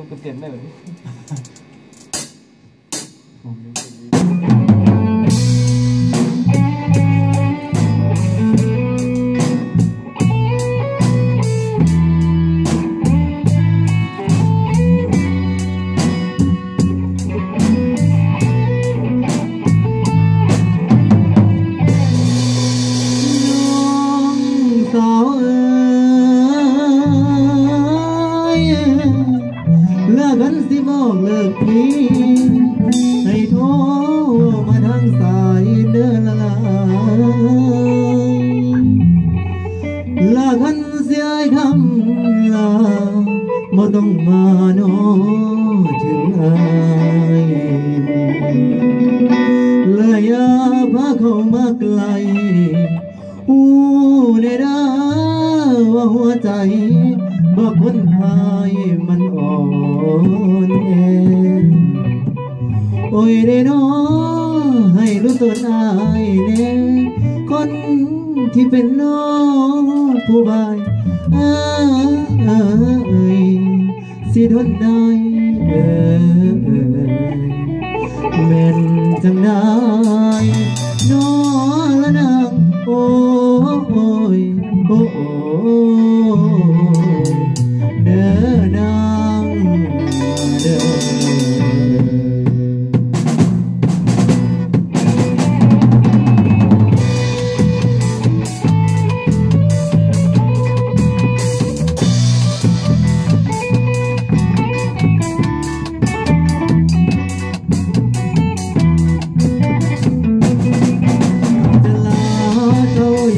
มันเป็นเสิบอกเลิกพี่ให้โทรมาทางสายเดินละลายลากันเสียคำลาบ่ต้องมาโนถึงอายเลยอย่าพาเข้ามาไกล ว่าหัวใจบ่คนหายมันอ่อนแอโอ้ยได้น้อให้รู้ตัวอายแน่คนที่เป็นน้องผู้บายอ้ายสิทนได้เอ่ยแม่นจังได้น้อล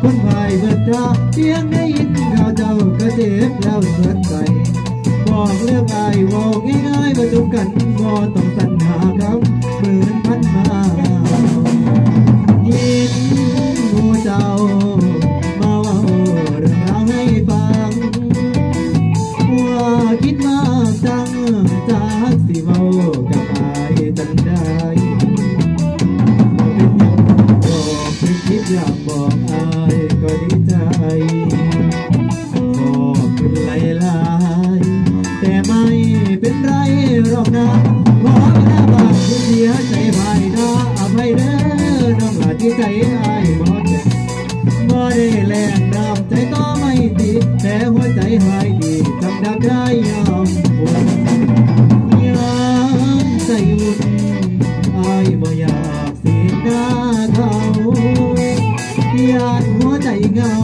คนภายเบิดตาเพียงได้ยินข่าวเจ้าก็เจ็บแล้วเบิดใจบอกเรื่องอายบอกง่ายๆมาจบกันบ่ต้องสัญหาคำเหมือนพันมา ขอบคุณหลายๆแต่ไม่เป็นไรหรอกนะขอเวลาบางคุณเสียใจภายน้าอภัยเด้อน้องหลาที่ใจอายหมดบ่ได้แลกดามใจก็ไม่ดีแต่หัวใจหายดีจำดักได้ยามปวดยามใจวุ่นอายบ่อยากเสียหน้าเขาอยากหัวใจเงา